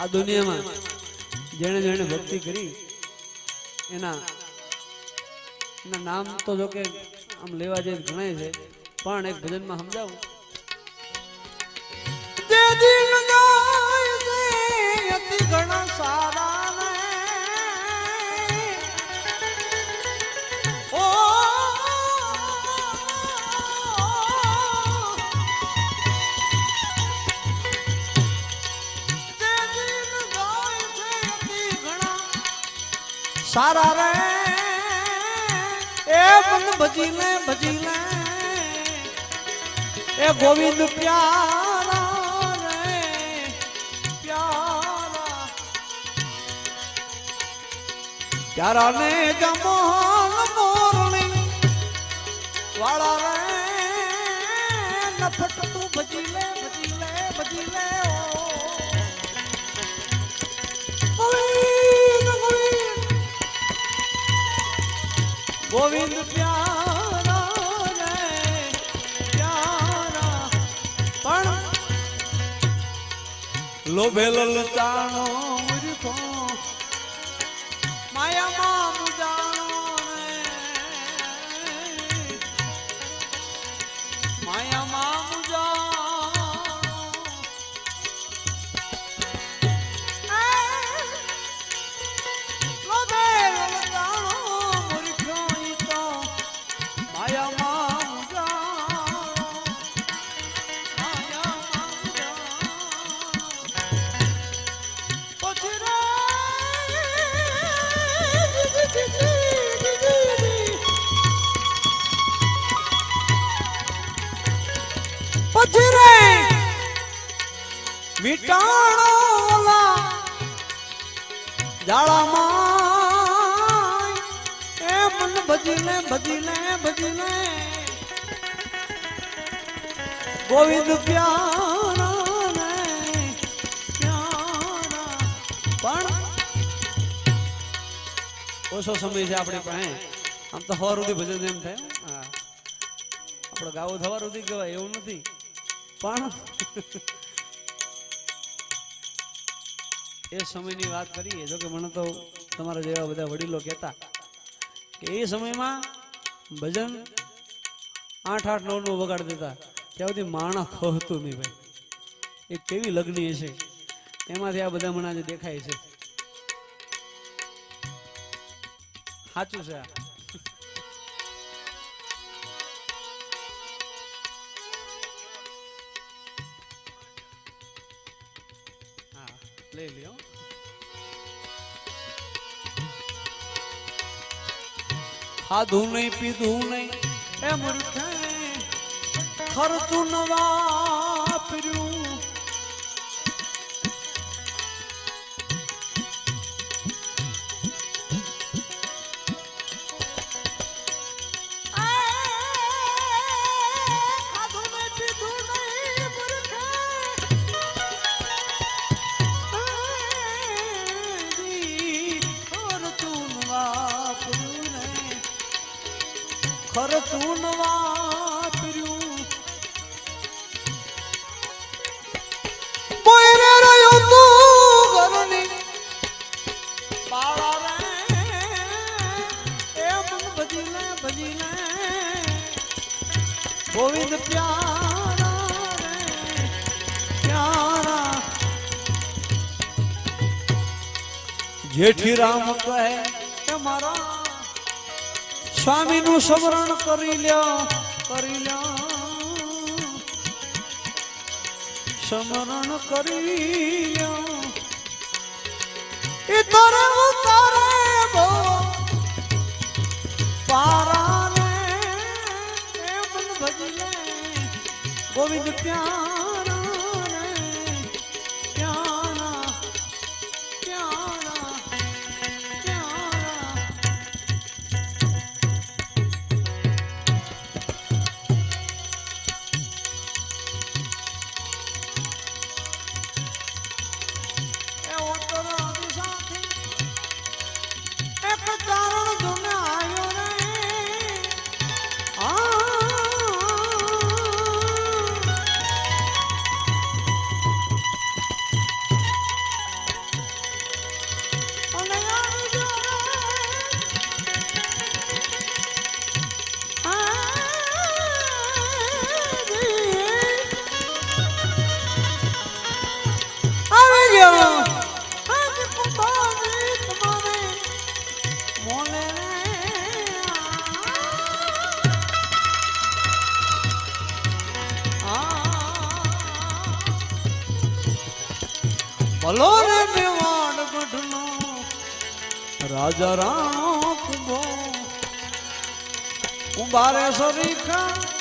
આ દુનિયામાં જેણે જેણે ભક્તિ કરી, એના એના નામ તો જો કે આમ લેવા જઈએ ગણાય છે, પણ એક ભજનમાં સમજાવું. ઘણા સારા સારા રે. એ મન ભજી લે ભજી લે એ ગોવિંદ પ્યારા રે. પ્યારા. પ્યારા ને જમોન મોરણી વાળા રે. નફટ તું ભજી લે ગોવિંદ પ્યારા પ્યારા. પણ લોભે લલચાણો લે ભજી લે ગોવિંદ પ્યારા ને પ્યારા. પણ ઓછો સમય છે આપણી પાસે. આમ તો હવાર સુધી ભજન એમ થાય. હા. આપણે ગાવો થવા સુધી કહેવાય, એવું નથી. પણ એ સમયની વાત કરીએ જો કે મને તો તમારા જેવા બધા વડીલો કહેતા કે એ સમયમાં ભજન આઠ આઠ નવ નવ વગાડ દેતા. ત્યાં સુધી માણા ખોતું નહીં ભાઈ. એ કેવી લગ્ન હશે? એમાંથી આ બધા મને આજે દેખાય છે. સાચું છે આ. ખાધું નહીં પીધું નહીં એમ ખર્ચું ન જેઠી રામ કહે કે મારા સ્વામી નું સ્મરણ કરી લ્યો કરી લ્યો. સ્મરણ કરી લ્યો. એ તારા ઉતારે બો પારાને એ મન ભજલે ગોવિંદ પ્યારા રાજા રાણો કુંભારે સરીખા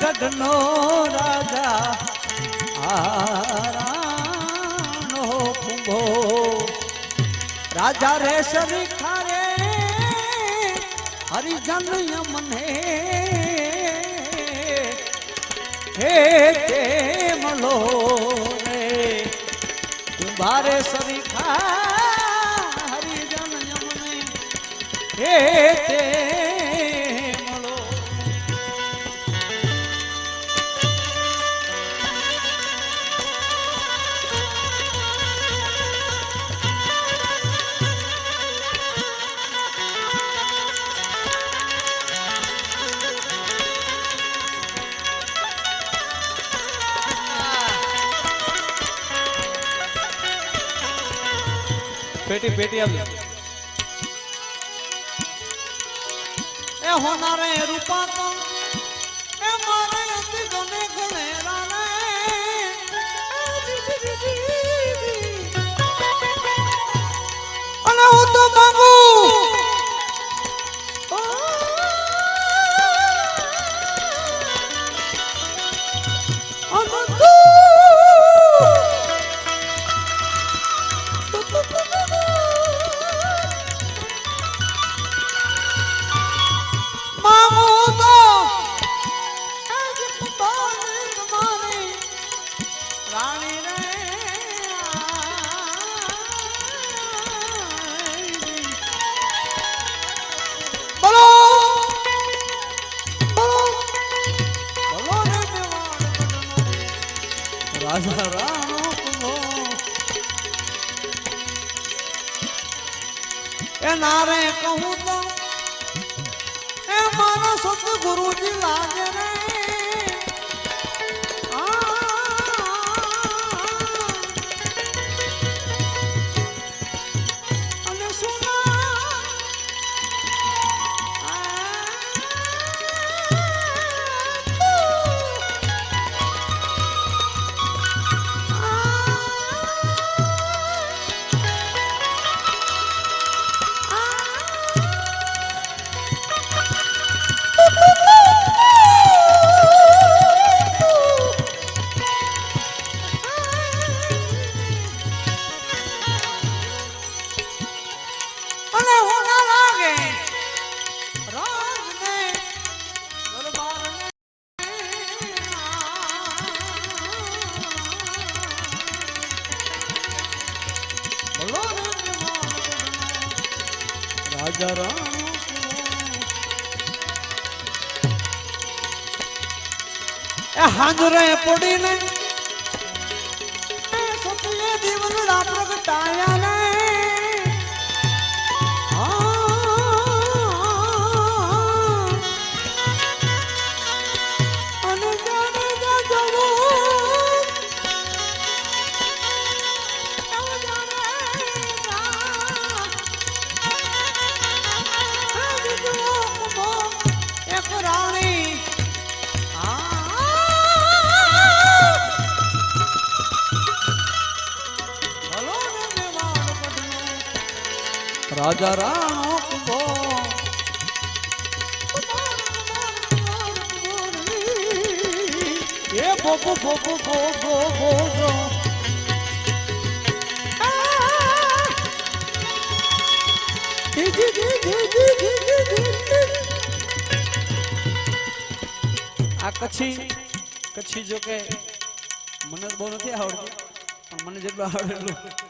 ગઢનો રાજા, આરાનો કુંભો રાજા રે શરી ખારે હરિજન મને હે મલો રે, કુંભારે શરી ખા હરિજન યમને. હે તે પેટી પેટી આપજો. એ હોનારે રૂપા રાજા રામ એ નારે કહું તો એ મારા સતગુરુજી લાગે રે. રાજા રાણો કુંભો એ બોબો બોબો બોબો બોબો આ કચ્છી કચ્છી જો કે મને બહુ નથી આવડતું, પણ મને જેટલું આવડે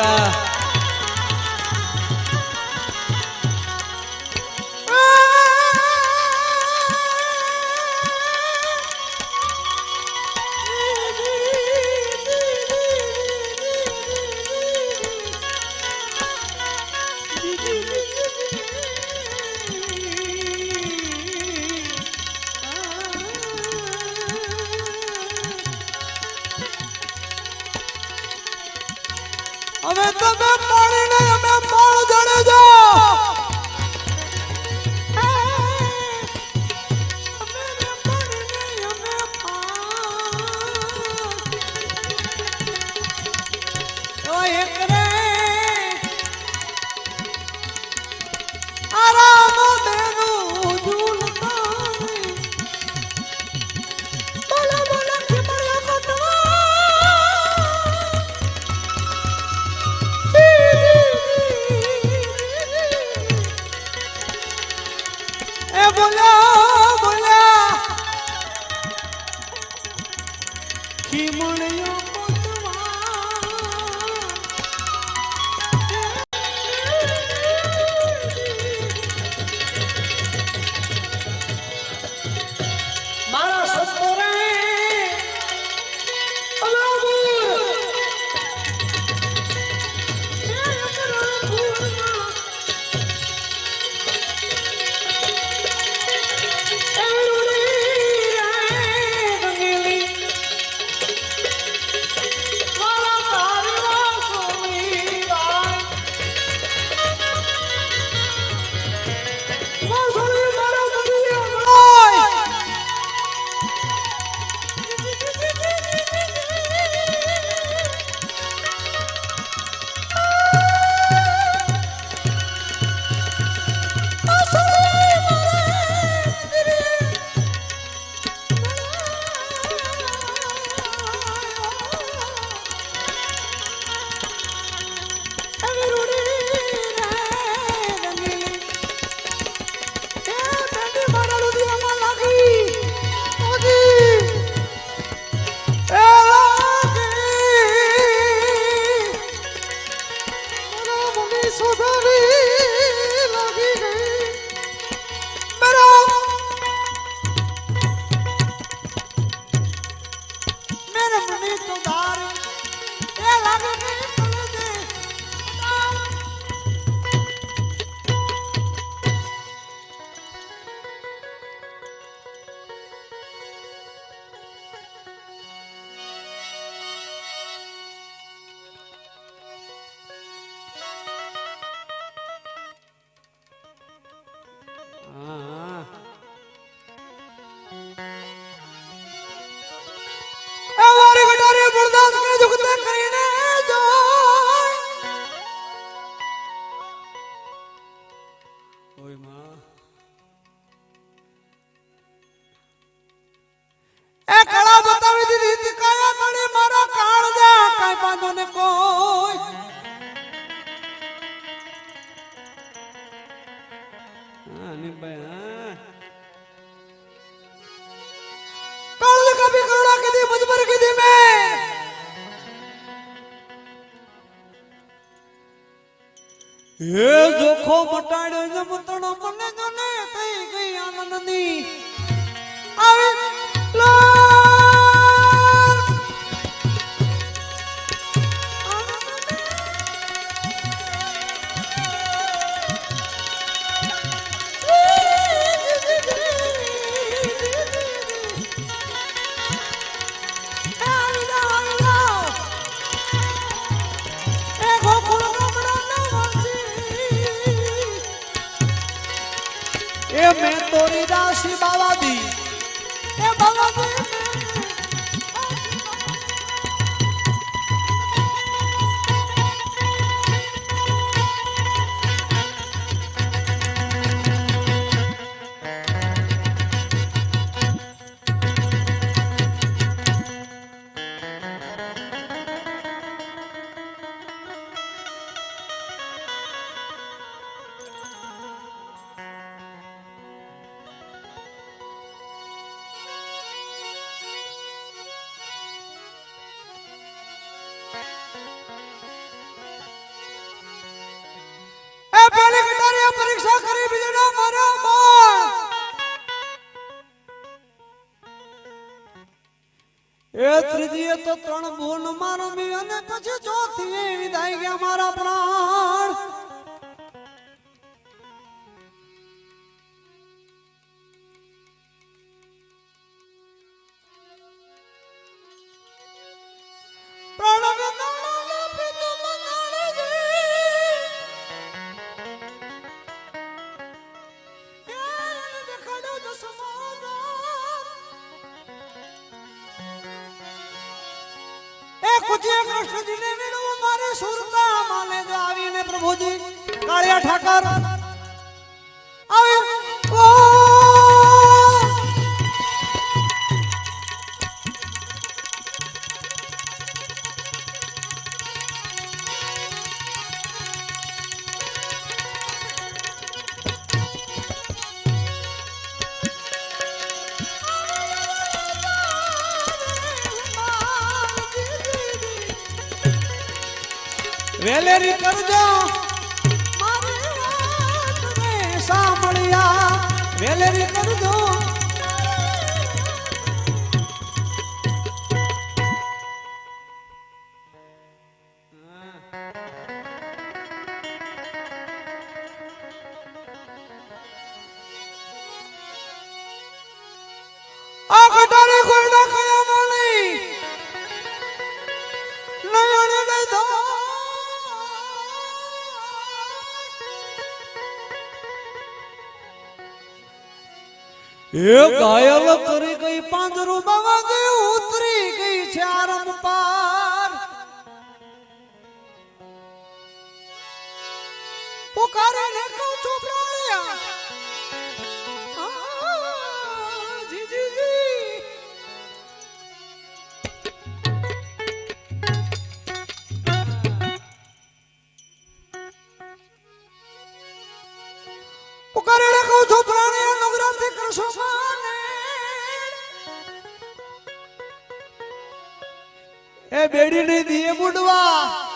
આ આરામ પડ્યો જ પૂતળો મને ગને થઈ ગઈ આનંદની. આવે એ ત્રીજી તો ત્રણ બોન મારો અને પછી ચોથી વિદાય ગયા મારા પ્રાણ. વેલેરી કરજો સાંભળ્યા. વેલેરી કરજો એ ગાયલ કરી ગઈ પાંજરું માં ઉતરી ગઈ છે પાર. પુકારીને એ બેડીની દીએ બુડવા